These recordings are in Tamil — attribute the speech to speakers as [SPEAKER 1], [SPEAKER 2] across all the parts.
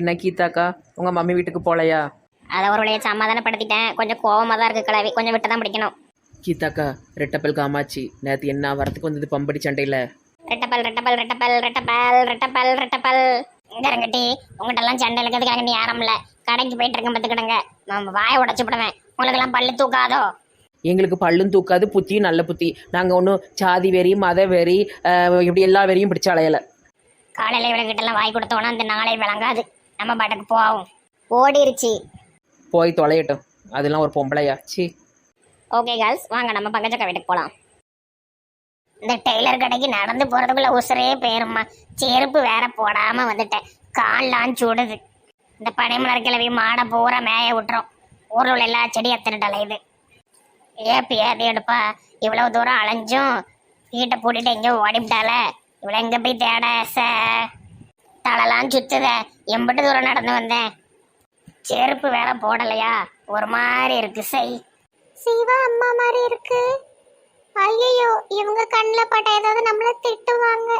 [SPEAKER 1] என்ன கீதாக்கா? உங்கள் மம்மி வீட்டுக்கு போகலையா
[SPEAKER 2] அதை அவருடைய சமாதானப்படுத்திட்டேன். கொஞ்சம் கோவமாக தான் இருக்குது கிளவி கொஞ்சம் விட்டு தான் பிடிக்கணும்.
[SPEAKER 1] கீதாக்கா ரெட்டப்பல் காமாச்சி நேற்று என்ன வரத்துக்கு வந்தது பம்படி சண்டையில்?
[SPEAKER 2] ரெட்டப்பல் ரெட்டப்பல் ரெட்டப்பல் ரெட்டப்பல் ரெட்டப்பல் ரெட்டப்பல். இங்க இருங்கட்டி உங்கள்கிட்ட எல்லாம் சண்டை இருக்கிறதுக்காக நீ யாரும் இல்லை. கடைக்கு போயிட்டு இருக்கேன் பார்த்துக்கிடுங்க. நான் வாயை உடச்சு விடுவேன். உங்களுக்கெல்லாம் பல்லு தூக்காதோ?
[SPEAKER 1] எங்களுக்கு பல்லும் தூக்காது புத்தியும் நல்ல புத்தி. நாங்கள் ஒன்றும் சாதி வெறி மத வெறி இப்படி எல்லா வெறியும் பிடிச்ச அலையலை.
[SPEAKER 2] காலையில் இவங்ககிட்டலாம் வாய் கொடுத்தோன்னா அந்த நாளே விளங்காது. நம்ம பாட்டுக்கு போவோம். ஓடிருச்சு.
[SPEAKER 1] போய் தொலையட்டும். அதெல்லாம் ஒரு பொம்பளையா. சி.
[SPEAKER 2] ஓகே கேர்ள்ஸ் வாங்க நம்ம பங்கஜக்கா வீட்டுக்கு போகலாம் இந்த டெய்லர் கடைக்கு நடந்து போறதுக்குள்ள உசுரே போயிரும்மா. செருப்பு வேற போடாம வந்துட்டேன். கால்லாம் சுடுது. இந்த பனைமலர் கிளவி மாடை பூரா மேய விட்டுரும். ஊரில் உள்ள எல்லா செடியும் எத்தனை அலையுது. ஏப்பி அது எடுப்பா. இவ்வளவு தூரம் அலைஞ்சும் வீட்டை பூட்டிட்டு எங்கேயோ ஓடிவிட்டால. இவ்வளோ எங்கே போய் தேட ச தலைலாம் சுத்துத. எம்பிட்டு தூரம் நடந்து வந்தேன். செருப்பு வேற போடலையா? ஒரு மாதிரி இருக்கு சை சிவா அம்மா மாதிரி இருக்கு. ஐயோ இவங்க கண்ணில் பட்ட ஏதாவது நம்மள திட்டுவாங்க.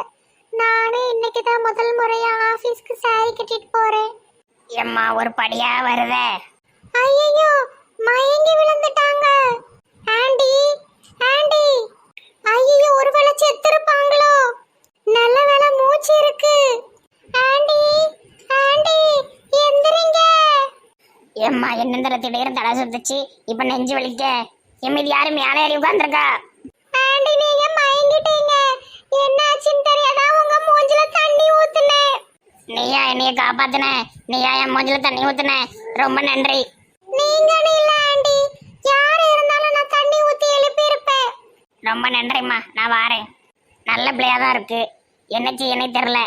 [SPEAKER 2] நானே இன்னைக்கு தான் முதல் முறையா ஆபீஸ்க்கு சாரி கட்டிட்டு போறேன். எம்மா ஒரு படியா வருதே? ஐயோ மயங்கி விழுந்துட்டாங்க. Aunty aunty. ஐயோ ஒருவேளை செத்துருப்பாங்களோ நல்ல வேளை மூச்சு இருக்கு ஆண்டி ஆண்டி எந்திரிங்க ஏம்மா என்னந்திர திடீர்னு தலை சுத்துச்சு இப்ப நெஞ்சு வலிக்க. எம்மீது யாரும் மேலே ஏறி உட்காந்துருக்கா ஆண்டி நீங்க மயங்கிட்டீங்க. என்னாச்சுன்னு தெரியாதா? உங்க மூஞ்சில தண்ணி ஊத்துனேன் நீயா என்னைய காப்பாத்துன? நீயா என் மூஞ்சில தண்ணி ஊத்துன? ரொம்ப நன்றி. நீங்க இல்ல ஆண்டி. யார் இருந்தாலும் நான் தண்ணி ஊத்தி எழுப்பி இருப்பேன் ரொம்ப நன்றிம்மா. நான் வாரேன். நல்ல பிள்ளையா தான் இருக்கு. என்ன செய்யனே தெரில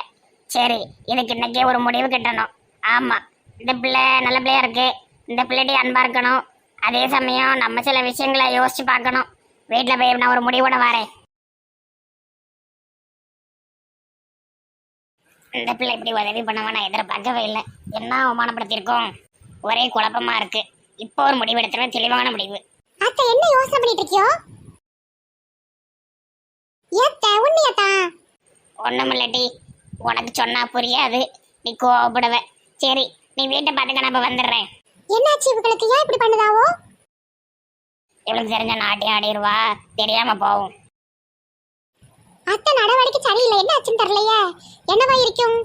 [SPEAKER 2] சரி இதுக்கு இன்னைக்கே ஒரு முடிவு கட்டணும். ஆமா. இந்த பிள்ளை நல்ல பிள்ளையா இருக்கு. இந்த பிள்ளைடி அன்பா இருக்கணும். அதே சமயம் நம்ம சில விஷயங்களை யோசிச்சு பார்க்கணும். வீட்டில் போய் நான் ஒரு முடிவோட வரேன். இந்த பிள்ளை இப்படி உதவி பண்ணவன் நான் எதிர்பார்க்கவே இல்லை. என்ன அவமானப்படுத்தியிருக்கோம்? ஒரே குழப்பமா இருக்கு. இப்போ ஒரு முடிவு எடுத்துருவேன். தெளிவான முடிவு.
[SPEAKER 3] அத்தை என்ன யோசனை பண்ணிட்டு இருக்கியோ? ஏத்த உண்மையாத்தா?
[SPEAKER 2] ஒண்ணுமில்லடி உனக்கு சொன்னா புரியாது. நீ கோவப்படுவ. சரி நீ வீட்டை பார்த்துக்க நான் இப்ப வந்துடுறேன்.
[SPEAKER 3] என்னாச்சு? இவங்களுக்கு ஏன் இப்படி பண்ணுதாவோ?
[SPEAKER 2] இவளுக்கு தெரிஞ்ச நாட்டி ஆடிடுவா. தெரியாம போவும்.
[SPEAKER 3] அத்தை நடவடிக்கை சரியில்லை. என்ன ஆச்சுன்னு தெரியலையே. என்னவா இருக்கும்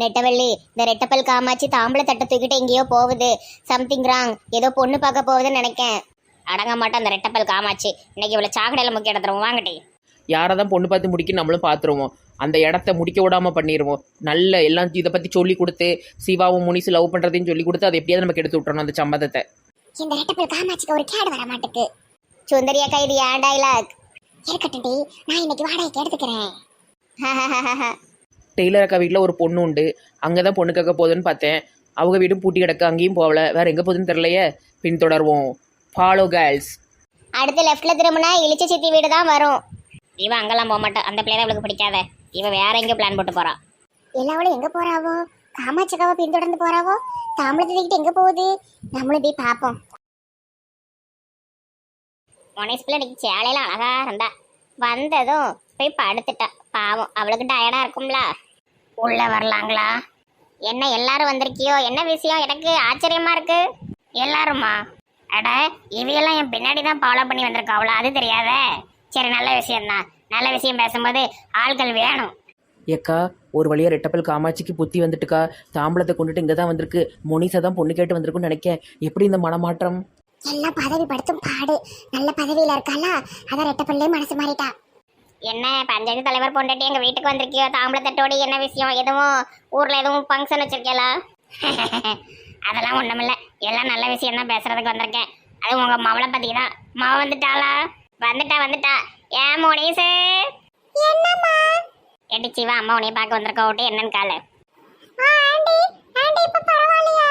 [SPEAKER 2] நெட்டவள்ளி இந்த ரெட்டப்பல் காமாச்சி தாம்பளை தட்டை தூக்கிட்டு எங்கேயோ போகுது. சம்திங் ராங் ஏதோ பொண்ணு பார்க்க போகுதுன்னு நினைக்கேன். அடங்க மாட்டேன் அந்த ரெட்டப்பல் காமாச்சி இன்னைக்கு இவ்வளோ சாக்கடையில் முக்கிய இடத்துறோம் வாங்கட்டி
[SPEAKER 1] யாரை தான் பொண்ணு பார்த்து முடிக்க நம்மளும் பார்த்துருவோம். அந்த இடத்த முடிக்க விடாம பண்ணிடுவோம் நல்ல எல்லாம் இதை பற்றி சொல்லி கொடுத்து சிவாவும் முனிசு லவ் பண்ணுறதையும் சொல்லி கொடுத்து அதை எப்படியாவது நமக்கு எடுத்து விட்டுறணும் அந்த சம்மதத்தை.
[SPEAKER 3] இந்த ரெட்டப்பல் காமாட்சிக்கு ஒரு கேடு வர மாட்டுக்கு.
[SPEAKER 2] சுந்தரி அக்கா இது ஏன் டைலாக்
[SPEAKER 3] இருக்கட்டும் டி நான் இன்னைக்கு வாடகைக்கு எடுத்துக்கிறேன்.
[SPEAKER 1] டெய்லர் அக்கா வீட்டில் ஒரு பொண்ணு உண்டு. அங்கே தான் பொண்ணு கேட்க போகுதுன்னு பார்த்தேன். அவங்க வீடும் பூட்டி கிடக்கு அங்கேயும் போகல. வேற எங்கே போகுதுன்னு தெரியலையே. பின்தொடர்வோம். ஃபாலோ கேர்ள்ஸ்
[SPEAKER 2] அடுத்து லெஃப்ட்ல திரும்பினா இளிச்ச சித்தி வீடு தான் வரும். இவ அங்கெல்லாம் போக மாட்டா அந்த பிள்ளை தான் இவளுக்கு பிடிக்காத. இவ வேற எங்கேயோ பிளான் போட்டு போறா
[SPEAKER 3] எல்லாவளும் எங்க போறாவோ? காமாட்சிக்காவை பின்தொடர்ந்து போறாவோ? தாம்பளத்தை தூக்கிட்டு எங்க போகுது? நம்மளும் போய் பார்ப்போம்.
[SPEAKER 2] மொனேஸ் பிள்ளை இன்னைக்கு சேலையில அழகா இருந்தா வந்ததும் போய் படுத்துட்டா. பாவம் அவளுக்கு டயர்டா இருக்கும்ல. உள்ள வரலாங்களா? என்ன எல்லாரும் வந்திருக்கியோ? என்ன விஷயம்? எனக்கு ஆச்சரியமா இருக்கு. எல்லாருமா? அட இவையெல்லாம் என் பின்னாடி தான் ஃபாலோ பண்ணி வந்திருக்கா. அவ்வளோ அது தெரியாதே. சரி நல்ல விஷயம்தான். நல்ல விஷயம் பேசும்போது ஆட்கள் வேணும்.
[SPEAKER 1] ஏக்கா ஒரு வழியாக ரெட்டப்பல் காமாட்சிக்கு புத்தி வந்துட்டுக்கா. தாம்பளத்தை கொண்டுட்டு இங்கே தான் வந்திருக்கு. முனிசை தான் பொண்ணு கேட்டு வந்திருக்குன்னு நினைக்கேன். எப்படி இந்த மனமாற்றம்?
[SPEAKER 3] எல்லாம் பதவி படுத்தும் பாடு. நல்ல பதவியில இருக்காளா? அதான் ரெட்டப்பல்லே மனசு மாறிட்டா.
[SPEAKER 2] என்ன பஞ்சாயத்து தலைவர் பொண்டாட்டி எங்க வீட்டுக்கு வந்திருக்கியோ? தாம்பளை தட்டோடி என்ன விஷயம்? எதுவும் ஊர்ல எதுவும் ஃபங்க்ஷன் வச்சிருக்கீங்களா அதெல்லாம் ஒண்ணுமில்ல. எல்லாம் நல்ல விஷயம் தான் பேசுறதுக்கு வந்திருக்கேன். அது உங்க மவளை பத்தி தான் மவ வந்துட்டாளா? வந்துட்டா வந்துட்டா. ஏன் மோனீஸு?
[SPEAKER 3] என்னம்மா?
[SPEAKER 2] எட்டி சிவா அம்மா உன்னைய பார்க்க வந்திருக்கா ஓட்டு என்னன்னு காலு.
[SPEAKER 3] ஆ ஆண்டி ஆண்டி இப்ப பரவாயில்லையா?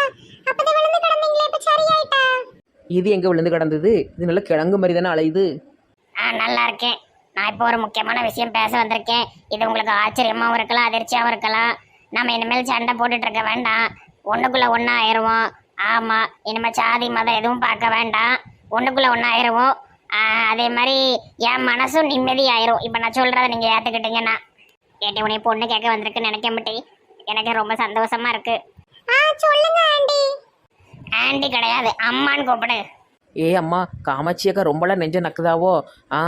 [SPEAKER 3] அப்பதான் விழுந்து கிடந்தீங்களே இப்ப சரியாயிட்டா?
[SPEAKER 1] இது எங்கே விழுந்து கிடந்தது? இது நல்ல கிழங்கு மாதிரி தானே அலையுது
[SPEAKER 2] ஆ நல்லா இருக்கேன். நான் இப்போ ஒரு முக்கியமான விஷயம் பேச வந்திருக்கேன். இது உங்களுக்கு ஆச்சரியமாகவும் இருக்கலாம் அதிர்ச்சியாகவும் இருக்கலாம். நம்ம இனிமேல் சண்டை போட்டுட்டு இருக்க வேண்டாம். ஒன்றுக்குள்ளே ஒன்றா ஆயிடுவோம் ஆமாம் இனிமேல் சாதி மதம் எதுவும் பார்க்க வேண்டாம். ஒன்றுக்குள்ளே ஒன்றா ஆயிடுவோம் அதே மாதிரி என் மனசும் நிம்மதி ஆயிரும் இப்போ நான் சொல்கிறத நீங்கள் ஏற்றுக்கிட்டீங்கன்னா ஏட்டி உனைய பொண்ணு கேட்க வந்திருக்குன்னு நினைக்க மாட்டே எனக்கு ரொம்ப சந்தோஷமா இருக்கு.
[SPEAKER 3] ஆ சொல்லுங்க ஆண்டி.
[SPEAKER 2] ஆண்டி கிடையாது அம்மான்னு கூப்பிடு.
[SPEAKER 1] ஏ அம்மா காமாட்சி அக்கா ரொம்பலாம் நெஞ்ச நக்குதாவோ? ஆ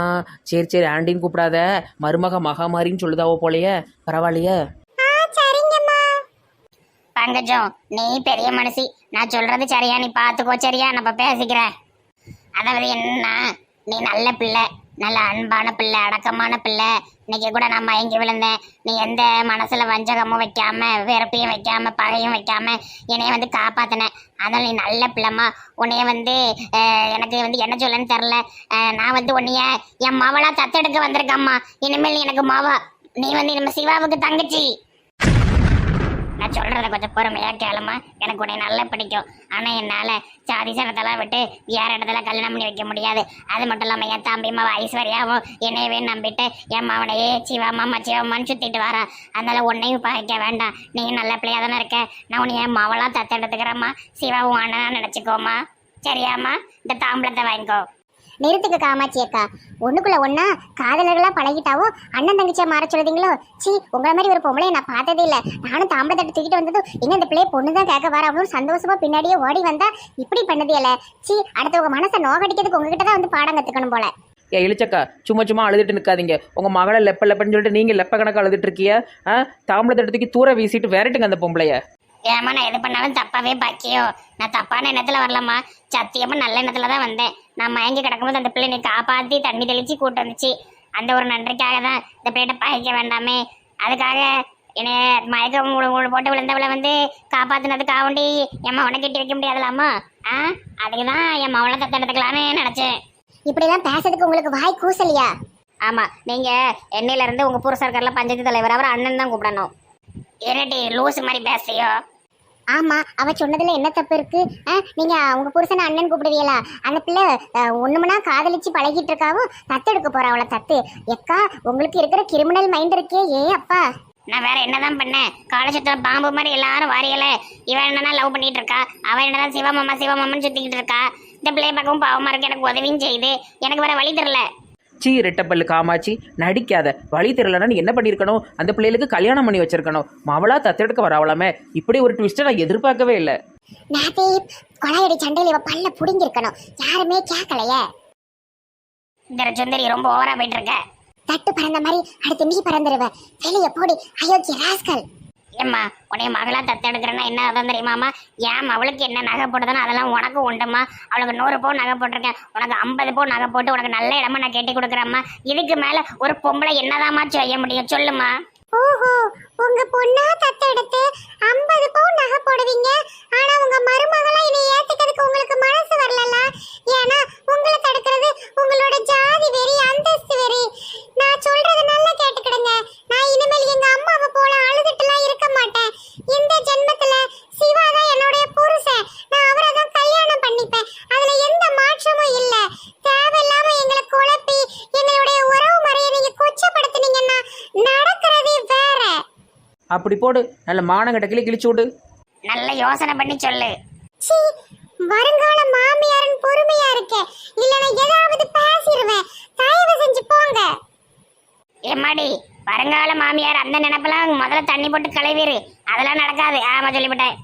[SPEAKER 1] சரி சரி ஆண்டின்னு கூப்பிடாத. மருமக மகாமாரின்னு சொல்லுதாவோ போலையே. பரவாயில்லையே.
[SPEAKER 3] ஆ சரிங்கம்மா.
[SPEAKER 2] பங்கஜம் நீ பெரிய மனுஷி. நான் சொல்றது சரியா? நீ பாத்துக்கோ சரியா? நம்ம பேசிக்கிறேன். அதாவது என்ன நீ நல்ல பிள்ளை நல்ல அன்பான பிள்ளை அடக்கமான பிள்ளை. இன்னைக்கு கூட நான் மயங்கி விழுந்தேன். நீ எந்த மனசுல வஞ்சகமும் வைக்காம வெறுப்பையும் வைக்காம பகையும் வைக்காம என்னைய வந்து காப்பாத்தின. அதனால நீ நல்ல பிள்ளைம்மா. உன்னைய வந்து அஹ், எனக்கு வந்து என்ன சொல்லன்னு தெரில நான் வந்து உன்னைய என் மவளா தத்தெடுக்க வந்திருக்கம்மா. இனிமேல் நீ எனக்கு மாவா நீ வந்து நம்ம சிவாவுக்கு தங்கச்சி. நான் சொல்கிறத கொஞ்சம் பொறுமையாக கேளுமா எனக்கு உன்னை நல்லா பிடிக்கும். ஆனால் என்னால் சாதி சனத்தெல்லாம் விட்டு வேறு இடத்துல கல்யாணம் பண்ணி வைக்க முடியாது. அது மட்டும் இல்லாமல் என் தம்பி மாவ ஐஸ்வர்யாவும் என்னையவே நம்பிட்டு என் மாவனையே சிவாமாம்மா சிவம்மான்னு சுற்றிட்டு வரா. அதனால் உன்னையும் பாய்க்க வேண்டாம். நீ நல்ல பிள்ளையா தானே இருக்க. நான் உன்னை என் மாவெல்லாம் தத்தெடுத்துக்கிறேம்மா. சிவாவும் அண்ணனா நினச்சிக்கோமா சரியாம்மா? இந்த தாம்பளத்தை வாங்கிக்கோ.
[SPEAKER 3] நிறுத்துக்க காமாட்சி அக்கா. ஒண்ணுக்குள்ள ஒண்ணா காதலர்களா பழகிட்டாவோ அண்ணன் தங்கச்சியா மாற சொல்லுதீங்களோ? சி உங்களை மாதிரி ஒரு பொம்பளைய நான் பார்த்ததே இல்ல. நானும் தாம்பளை தட்டு தூக்கிட்டு வந்ததும் எங்க இந்த பிள்ளைய பொண்ணு தான் கேட்க வர? அப்படின்னு சந்தோஷமா பின்னாடியே ஓடி வந்தா இப்படி பண்ணதே இல்ல சி அடுத்தவங்க மனசை நோகடிக்கிறதுக்கு உங்ககிட்ட தான் வந்து பாடம் கத்துக்கணும் போல.
[SPEAKER 1] ஏ இழிச்சக்கா சும்மா சும்மா அழுதுட்டு நிற்காதீங்க உங்கள் மகளை லெப்ப லெப்பன்னு சொல்லிட்டு நீங்கள் லெப்ப கணக்கு அழுதுட்டு இருக்கிய? ஆ? தாம்பளத்தை எடுத்துக்கி தூர வீசிட்டு விரட்டுங்க அந்த பொம்பளைய.
[SPEAKER 2] ஏமா நான் எது பண்ணாலும் தப்பாவே பாக்கியோ. நான் தப்பான எண்ணத்துல வரலம்மா. சத்தியமா நல்ல எண்ணத்துல தான் வந்தேன். நான் மயங்கி கிடக்கும்போது அந்த பிள்ளை நீ காப்பாத்தி தண்ணி தெளிச்சு கூட்டு வந்துச்சு. அந்த ஒரு நன்றிக்காக தான் இந்த பிள்ளைகிட்ட பாய்க்க வேண்டாமே. அதுக்காக என்னை மயக்கம் உள்ள போட்டு விழுந்தவளை வந்து காப்பாத்தினதுக்காக வேண்டி என் மவனை கட்டி வைக்க முடியாதுலாமா? ஆ? அதுக்கு தான் என் மவனை தத்தெடுத்துக்கலான்னு நினைச்சேன்.
[SPEAKER 3] இப்படி எல்லாம் பேசுறதுக்கு உங்களுக்கு வாய் கூசலியா?
[SPEAKER 2] ஆமா நீங்க என்னையில இருந்து உங்க புருஷர்கர்ல பஞ்சாயத்து தலைவர் அவர் அண்ணன் தான் கூப்பிடணும். என்னடி லூசு மாதிரி பேசுறியோ?
[SPEAKER 3] ஆமா அவ சொன்னதுல என்ன தப்பு இருக்கு? ஆ, நீங்க உங்க புருஷனை அண்ணன் கூப்பிடுவீங்களா? அந்த பிள்ளை ஒண்ணுமனா காதலிச்சு பழகிட்டு இருக்காவோ? தத்தெடுக்க போறா அவளை தத்து. எக்கா உங்களுக்கு இருக்கிற கிரிமினல் மைண்ட் இருக்கே ஏ அப்பா?
[SPEAKER 2] நான் வேற என்னதான் பண்ணேன்? காலேஜத்துல பாம்பு மாதிரி எல்லாரும் வாரியல. இவன் என்னன்னா லவ் பண்ணிட்டு இருக்கா? அவன் என்னதான் சிவமாமா சிவமாமன்னு சுத்திக்கிட்டு இருக்கா? இந்த பிள்ளைய பக்கம் பாவமா இருக்கு எனக்கு உதவியும் செய்யுது. எனக்கு வேற வழி தெரியல
[SPEAKER 1] சீ ரெட்டப்பல்லு காமாட்சி நடிக்காத வழி தெரியலன்னா நீ என்ன பண்ணியிருக்கணும் அந்த பிள்ளைகளுக்கு கல்யாணம் பண்ணி வச்சிருக்கணும். மவளா தத்தெடுக்க வராவலாமே இப்படி ஒரு ட்விஸ்ட்டை நான் எதிர்பார்க்கவே இல்லை.
[SPEAKER 3] நேத்தே கொலையடி சண்டையில இவ பல்ல புடிங்கிருக்கணும். யாருமே கேட்கலையே
[SPEAKER 2] இந்த சுந்தரி ரொம்ப ஓவரா போயிட்டு இருக்க.
[SPEAKER 3] தட்டு பறந்த மாதிரி அடுத்து நீ பறந்துருவ. வெளிய போடி அயோக்கிய ராஸ்கல்.
[SPEAKER 2] ஏம்மா உனைய மகளா தத்தெடுக்கிறேன்னா என்ன அதான் தெரியுமாம்மா? ஏன் அவளுக்கு என்ன நகை போட்டதுன்னு அதெல்லாம் உனக்கு உண்டுமா அவளுக்கு நூறு பவுன் நகை போட்டிருக்கேன். உனக்கு ஐம்பது பவுன் நகை போட்டு உனக்கு நல்ல இடமா நான் கட்டி கொடுக்குறேம்மா. இதுக்கு மேல ஒரு பொம்பளை என்னதாம்மா செய்ய முடியும்? சொல்லுமா
[SPEAKER 3] ஓஹோ உங்க பொண்ணா தத்தெடுத்து ஐம்பது பவுன் நகை போடுவீங்க? ஆனா உங்க மருமகளா என்னை ஏத்துக்கிறதுக்கு உங்களுக்கு மனசு வரலல்ல? ஏன்னா உங்களை தடுக்கிறது உங்களோட ஜாதி வெறி அந்தஸ்து வெறி. நான் சொல்றது நல்லா கேட்டுக்கிடுங்க நான் இனிமேல் எங்க அம்மாவை போல அழுதுட்டுலாம் இருக்க மாட்டேன் இந்த ஜென்மத்துல சிவா தான் என்னுடைய புருஷன் நான் அவரை தான் கல்யாணம் பண்ணிப்பேன் அதுல எந்த மாற்றமும் இல்ல தேவையில்லாம எங்களை குழப்பி எங்களுடைய உறவு முறையை நீங்க கொச்சப்படுத்துனீங்கன்னா நடக்கிறதே வேற
[SPEAKER 1] அப்படி போடு. நல்ல மானங்கட்ட கிழிச்சு விடு.
[SPEAKER 2] நல்ல யோசனை பண்ணி சொல்லு.
[SPEAKER 3] சீ வருங்கால மாமியாரன் பொறுமையா இருக்க. இல்லனா ஏதாவது பேசிடுவேன் தயவு செஞ்சு போங்க.
[SPEAKER 2] எம்மாடி வருங்கால மாமியார் அந்த நினைப்பெல்லாம் முதல்ல தண்ணி போட்டு கழுவிரு. அதெல்லாம் நடக்காது. ஆமா சொல்லிவிட்டேன்.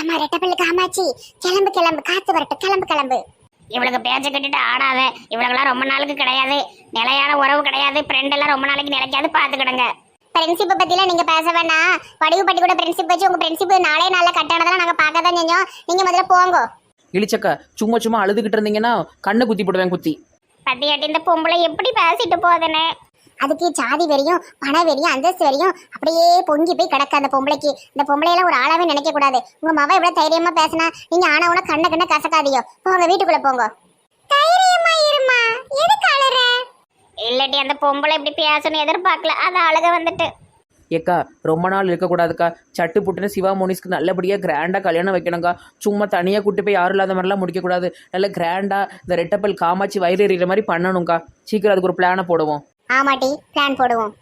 [SPEAKER 3] ஏமா ரெட்டப்பள்ளி காமாச்சி கிளம்பு கிளம்பு. காத்து வரட்டும். கிளம்பு கிளம்பு.
[SPEAKER 2] இவளுக்கு பேச்ச கட்டிட்டு ஆடாத. இவளுக்கெல்லாம் ரொம்ப நாளுக்கு கிடையாது. நிலையான உறவு கிடையாது. ஃப்ரெண்ட் எல்லாம் ரொம்ப நாளைக்கு நிலைக்காது. பாத்துக்கிடுங்க.
[SPEAKER 3] ஃப்ரெண்ட்ஷிப்பை பத்திலாம் நீங்க பேச வேணாம். வடிவு பட்டி கூட ஃப்ரெண்ட்ஷிப் வச்சு உங்க ஃப்ரெண்ட்ஷிப் நாளே நாள்ல கட்டானதெல்லாம் நாங்க பார்க்க தான் செஞ்சோம் நீங்க முதல்ல போங்க.
[SPEAKER 1] இழிச்சக்கா சும்மா சும்மா அழுதுகிட்டு இருந்தீங்கன்னா கண்ணை குத்தி போடுவேன் குத்தி.
[SPEAKER 2] பத்தியாட்டி இந்த பொம்பளை எப்படி பேசிட்டு போகுதுன்னு?
[SPEAKER 3] அதுக்கு சாதி வெறியும் பண வெறியும் அந்தஸ்து வெறியும் அப்படியே பொங்கி போய் கிடக்க அந்த பொம்பளைக்கு. இந்த பொம்பளையெல்லாம் ஒரு ஆளாவே நினைக்க கூடாது. உங்க மவ எவ்வளவு தைரியமா பேசினா நீங்க ஆனவன கண்ண கண்ண கசக்காதீங்க. போங்க வீட்டுக்குள்ள போங்க. தைரியமா இருமா. எதுக்கு அழற?
[SPEAKER 2] இல்லாட்டி அந்த பொம்பளை இப்படி பேசணும் எதிர்பார்க்கல. அது அழக வந்துட்டு.
[SPEAKER 1] ஏக்கா ரொம்ப நாள் இருக்கக்கூடாதுக்கா. சட்டு புட்டுன்னு சிவா மோனிஸ்க்கு நல்லபடியாக கிராண்டாக கல்யாணம் வைக்கணுங்க்கா சும்மா தனியாக கூட்டி போய் யாரும் இல்லாத மாதிரிலாம் முடிக்கக்கூடாது. நல்ல கிராண்டாக இந்த ரெட்டப்பல் காமாட்சி வயிறு எறிகிற மாதிரி பண்ணணுங்க்கா சீக்கிரம் அதுக்கு ஒரு பிளானை போடுவோம்.
[SPEAKER 3] ஆமாட்டி பிளான் போடுவோம்.